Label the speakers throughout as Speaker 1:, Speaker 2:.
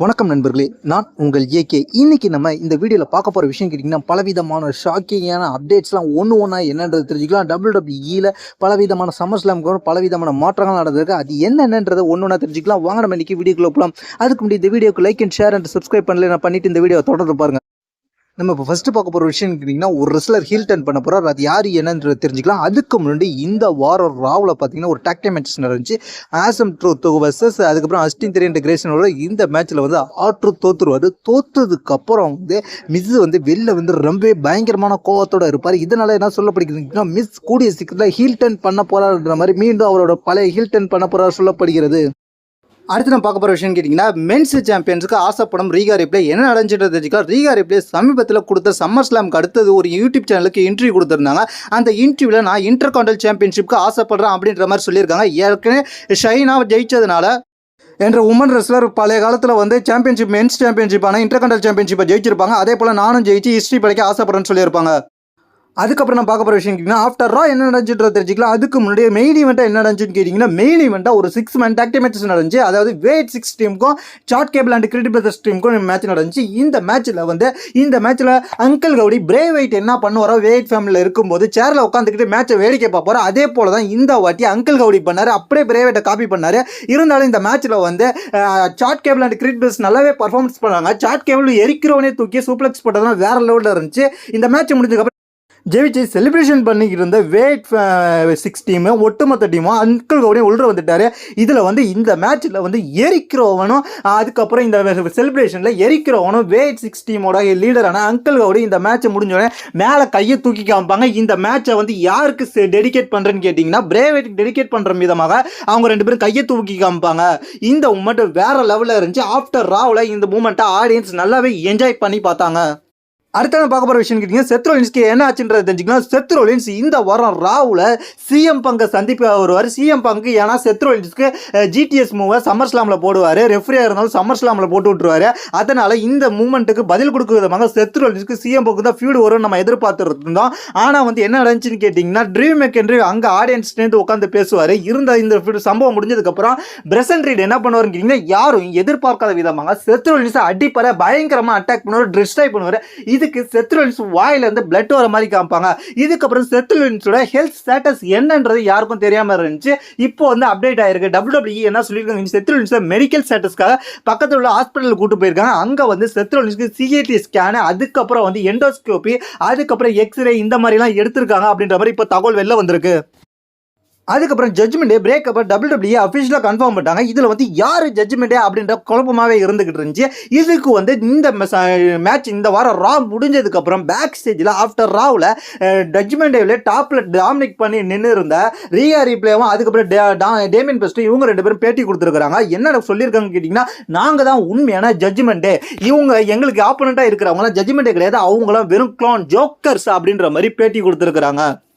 Speaker 1: வணக்கம் நண்பர்களே நான் உங்கள் ஏகே. இன்னைக்கு நம்ம இந்த வீடியோவில் பார்க்க போகிற விஷயம் கேட்டிங்கன்னா பலவிதமான ஷாக்கிங்கான அப்டேட்ஸ்லாம் ஒன்று ஒன்றா என்னன்றது தெரிஞ்சுக்கலாம். டபுள் டபிள்யூஇயில் பலவிதமான சம்மர் ஸ்லாமுக்கு பலவிதமான மாற்றங்கள் நடந்திருக்கு. அது என்னென்னன்றதை ஒன்று ஒன்றா தெரிஞ்சுக்கலாம். வாங்க நம்ம இன்றைக்கி வீடியோக்குள்ளே போகலாம் அதுக்கு முன்னாடி இந்த வீடியோக்கு like and share and subscribe பண்ணல நான் பண்ணிட்டு இந்த வீடியோ தொடர்ந்து பாருங்க. நம்ம இப்போ ஃபஸ்ட்டு பார்க்க போகிற விஷயம் கேட்டிங்கன்னா ஒரு ரெஸ்லர் ஹீல் டர்ன் பண்ண போகிறார் அது யார் என்னன்றது தெரிஞ்சுக்கலாம். அதுக்கு முன்னாடி இந்த வாரம் ராவில் பார்த்தீங்கன்னா ஒரு டாக்டே மேட்ச் நடந்துச்சு. ஆசம் ட்ரூத் வர்சஸ் அதுக்கப்புறம் அஸ்டின் திரியன் கிரேஷனோட இந்த மேட்ச்சில் வந்து ஆட்ரு தோற்றுருவார் தோத்ததுக்கு வந்து மிஸ் வந்து வெளில வந்து ரொம்பவே பயங்கரமான கோவத்தோட இருப்பார். இதனால் என்ன சொல்லப்படுகிறதுனா மிஸ் கூடிய சீக்கிரத்தில் ஹீல் டர்ன் பண்ண போகிறாருன்ற மாதிரி மீண்டும் அவரோட பழைய ஹீல் டர்ன் பண்ண போகிறார் சொல்லப்படுகிறது. அடுத்து நம்ம பார்க்க போகிற விஷயம் கேட்டிங்கன்னா மென்ஸ் சாம்பியன்ஸுக்கு ஆசைப்படும் ரீகா ரிப்ளே என்ன நடந்துட்டு தெரிஞ்சுக்கலாம் ரீகா ரிப்ளே சமீபத்தில் கொடுத்த சம்மர் ஸ்லாம்க்கு அடுத்தது ஒரு யூடியூப் சேனலுக்கு இன்டர்வியூ கொடுத்துருந்தாங்க. அந்த இன்டர்வியூவில் நான் இன்டர் காண்டல் சாம்பியன்ஷிப்க்கு ஆசைப்படுறேன் அப்படின்ற மாதிரி சொல்லியிருக்காங்க. ஏற்கனவே ஷைனா ஜெயிச்சதுனால என்ற உமன் ரெஸ்லர் பழைய காலத்தில் வந்து சாம்பியன்ஷிப் மென்ஸ் சாம்பியன்ஷிப் இன்டர்கண்டல் சாம்பியன்ஷிப்பை ஜெயிச்சிருப்பாங்க. அதே போல் நானும் ஜெயிச்சு ஹிஸ்ட்ரி படிக்க ஆசைப்படுறேன்னு சொல்லியிருப்பாங்க. அதுக்கப்புறம் நான் பார்க்க போகிற விஷயம் கேட்டிங்கன்னா ஆஃப்டர் ரா என்ன நடந்துச்சுன்றது தெரிஞ்சுக்கலாம். அதுக்கு முன்னாடி மெயின் ஈவெண்ட்டாக என்ன நடந்துச்சுன்னு கேட்டிங்கன்னா மெயின் ஈவெண்ட்டாக ஒரு சிக்ஸ் மந்த் டாக்டி மேட்ச் நடந்துச்சு. அதாவது வேட் சிக்ஸ் டீமுக்கும் Chad Gable and Creed Brothers டீமுக்கும் மேட்ச் நடந்துச்சு. இந்த மேட்ச்சில் வந்து இந்த மேட்ச்சில் அங்கிள் கவுடி பிரே வெயிட் என்ன பண்ணுவாரோ வெயிட் ஃபேமிலியில் இருக்கும்போது சேரில் உட்காந்துக்கிட்டு மேட்சை வேடிக்கை பார்ப்பாரோ. அதே போல் தான் இந்த வாட்டி அங்கிள் கவுடி பண்ணார். அப்படியே பிரே வெயிட்டை காப்பி பண்ணார். இருந்தாலும் இந்த மேட்ச்சில் வந்து Chad Gable and Creed Brothers நல்லாவே பர்ஃபார்மன்ஸ் பண்ணாங்க. சார்ட் கேபிள் எரிக்கிறவனே தூக்கி சூப்ளெக்ஸ் போட்டதெல்லாம் வேற லெவலில் இருந்துச்சு. இந்த மேட்ச் முடிஞ்சதுக்கப்புறம் ஜெயிச்சு செலிப்ரேஷன் பண்ணிக்கிட்டு இருந்த வேட் சிக்ஸ் uh, டீமு ஒட்டுமொத்த டீமும் அன்கல் கவுடியும் உள்ள வந்துட்டார். இதில் வந்து இந்த மேட்ச்சில் வந்து எரிக்கிறவனும் அதுக்கப்புறம் இந்த செலிப்ரேஷனில் எரிக்கிறவனும் வேட் சிக்ஸ் டீமோட லீடரான அங்கிள் கவுடி இந்த மேட்ச் முடிஞ்சோடனே மேலே கையை தூக்கி காமிப்பாங்க. இந்த மேட்சை வந்து யாருக்கு டெடிகேட் பண்ணுறேன்னு கேட்டிங்கன்னா பிரேவேட்டுக்கு டெடிகேட் பண்ணுற விதமாக அவங்க ரெண்டு பேரும் கையை தூக்கி காமிப்பாங்க. இந்த மூமெண்ட் வேறு லெவலில் இருந்துச்சு. ஆஃப்டர் ராவில் இந்த மூமெண்ட்டை ஆடியன்ஸ் நல்லாவே என்ஜாய் பண்ணி பார்த்தாங்க. அடுத்த நம்ம பார்க்க போகிற விஷயம் கேட்டிங்க செத்ரோலின்ஸ்க்கு என்ன ஆச்சுன்றது தெரிஞ்சுக்கலாம் செத்ரோலின்ஸ் இந்த வாரம் ராவில் சிஎம் பங்கை சந்திப்பு வருவார். சிஎம் பங்கு ஏன்னா செத்ரோலின்ஸ்க்கு ஜிடிஎஸ் மூவை சம்மர் ஸ்லாமில் போடுவார். ரெஃப்ரியாக இருந்தாலும் சம்மர் ஸ்லாமில் போட்டு விட்ருவாரு அதனால் இந்த மூமெண்ட்டுக்கு பதில் கொடுக்கும் விதமாக செத்ரோலின்ஸ்க்கு சிஎம் பங்கு தான் ஃபியூடு வரும்னு நம்ம எதிர்பார்த்துருந்தோம். ஆனால் வந்து என்ன நடந்துச்சுன்னு கேட்டிங்கன்னா ட்ரீம் மெக்கென்ட்ரி அங்கே ஆடியன்ஸ்லேருந்து உட்காந்து பேசுவார். இருந்த இந்த சம்பவம் முடிஞ்சதுக்கப்புறம் பிரசன்ட் ரீட் என்ன பண்ணுவாருன்னு கேட்டிங்கன்னா யாரும் எதிர்பார்க்காத விதமாக செத்ரோலின்ஸை அடிப்படை பயங்கரமாக அட்டாக் பண்ணுவார் டிஸ்ட்ராய் பண்ணுவார். இது இதுக்கு செத்ரோலின்ஸ் வாயிலேருந்து பிளட் வர மாதிரி காமிப்பாங்க. இதுக்கப்புறம் செத்ரோலின்ஸோட ஹெல்த் ஸ்டேட்டஸ் என்னன்றது யாருக்கும் தெரியாமல் இருந்துச்சு. இப்போ வந்து அப்டேட் ஆயிருக்கு. டபிள்யூடபிள்யூ என்ன சொல்லியிருக்காங்க? செத்ரோலின்ஸை மெடிக்கல் ஸ்டேட்டஸ்க்காக பக்கத்தில் உள்ள ஹாஸ்பிட்டலுக்கு கூட்டு போயிருக்காங்க. அங்கே வந்து செத்ரோலின்ஸ்க்கு சிஏடி ஸ்கேனு அதுக்கப்புறம் வந்து எண்டோஸ்கோபி அதுக்கப்புறம் எக்ஸ்ரே இந்த மாதிரிலாம் எடுத்திருக்காங்க அப்படின்ற மாதிரி இப்போ தகவல் வெளில வந்திருக்கு. அதுக்கப்புறம் ஜட்மெண்ட்டே பிரேக் அப்புறம் டபுள் டபிள்யூ அஃபிஷியலாக கன்ஃபார்ம் பண்ணிட்டாங்க. இதில் வந்து யார் ஜட்மெண்ட்டே அப்படின்ற குழப்பமாகவே இருந்துகிட்டு இருந்துச்சு. இதுக்கு வந்து இந்த மேட்ச் இந்த வாரம் ரா முடிஞ்சதுக்கப்புறம் பேக் ஸ்டேஜில் ஆஃப்டர் ராவில் ஜட்மெண்ட் டேவில் டாப்பில் டாமினிக் பண்ணி நின்று இருந்த ரியா ரீப்ளேவும் அதுக்கப்புறம் டே- டா- பெஸ்ட்டும் இவங்க ரெண்டு பேரும் பேட்டி கொடுத்துருக்காங்க என்ன சொல்லியிருக்காங்க கேட்டிங்கன்னா நாங்கள் தான் உண்மையான ஜட்ஜ்மெண்ட்டு இவங்க எங்களுக்கு ஆப்போனண்ட்டாக இருக்கிறவங்களாம் ஜட்ஜ்மெண்ட்டே கிடையாது. அவங்களாம் வெறும் க்ளான் ஜோக்கர்ஸ் அப்படின்ற மாதிரி பேட்டி கொடுத்துருக்குறாங்க.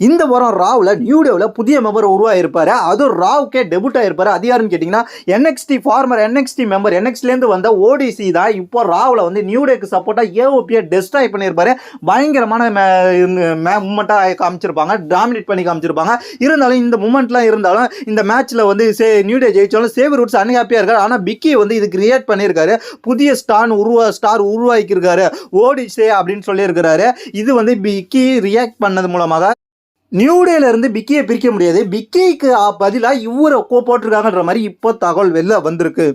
Speaker 1: இந்த வாரம் ராவில் நியூ டேவில் புதிய மெம்பர் உருவாகிருப்பார் அதுவும் ராவுக்கே டெபுட் ஆகிருப்பார் அது யாருன்னு கேட்டிங்கன்னா என்எக்ஸ்டி ஃபார்மர் என்எக்ஸ்டி மெம்பர் என்எக்ஸ்லேருந்து வந்த ஓடிசி தான் இப்போ ராவில் வந்து நியூ டேக்கு சப்போர்ட்டாக ஏஓபியை டெஸ்ட்ராய் பண்ணியிருப்பாரு. பயங்கரமான மூமெண்ட்டாக காமிச்சிருப்பாங்க. டாமினேட் பண்ணி காமிச்சிருப்பாங்க. இருந்தாலும் இந்த மூமெண்ட்லாம் இருந்தாலும் இந்த மேட்ச்சில் வந்து சே நியூ டே ஜெயிச்சாலும் சேவர் ரூட்ஸ் அன்ஹாப்பியாக இருக்காரு. ஆனால் பிக்கி வந்து இது கிரியேட் பண்ணியிருக்காரு. புதிய ஸ்டார் உருவா ஸ்டார் உருவாக்கியிருக்காரு. ஓடிசே அப்படின்னு சொல்லியிருக்கிறாரு. இது வந்து பிக்கி ரியாக்ட் பண்ணது மூலமாக நியூ டேல இருந்து பிக்கியை பிரிக்க முடியாது. பிக்கிக்கு பதிலாக இவரை கோ போட்டிருக்காங்கன்ற மாதிரி இப்போ தகவல் வெளில வந்திருக்கு.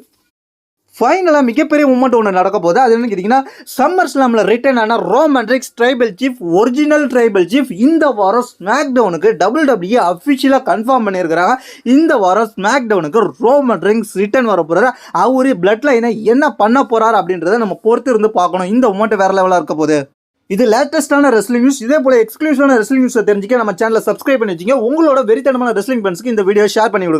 Speaker 1: ஃபைனலாக மிகப்பெரிய மூமெண்ட் ஒன்று நடக்க போகுது. அது என்ன கேட்டிங்கன்னா சம்மர் ஸ்லாமில் ரிட்டர்ன் ஆன ரோமன்ட்ரிக்ஸ் tribal chief original tribal chief இந்த வாரம் ஸ்மாக் டவுனுக்கு டபுள் டபிள்யூ அஃபிஷியலாக கன்ஃபார்ம் பண்ணியிருக்கிறாங்க. இந்த வாரம் ஸ்மாக் டவுனுக்கு ரோமன்ட்ரிங்ஸ் ரிட்டர்ன் வர போகிறாரு அவரு பிளட் லைனை என்ன பண்ண போகிறார் அப்படின்றத நம்ம பொறுத்து இருந்து பார்க்கணும். இந்த மூமெண்ட் வேறு லெவலாக இருக்க போகுது. இது லேட்டஸ்டான ரெஸ்லிங் நியூஸ் இதே போல எக்ஸ்க்ளூசிவான ரெஸ்லிங் நியூஸை தெரிஞ்சுக்க நம்ம சேனலை சப்ஸ்கிரைப் பண்ணி வச்சுங்க. உங்களோட வெறித்தனமான ரெஸ்லிங் ஃபேன்ஸ்க்கு இந்த வீடியோ ஷேர் பண்ணி விடுங்க.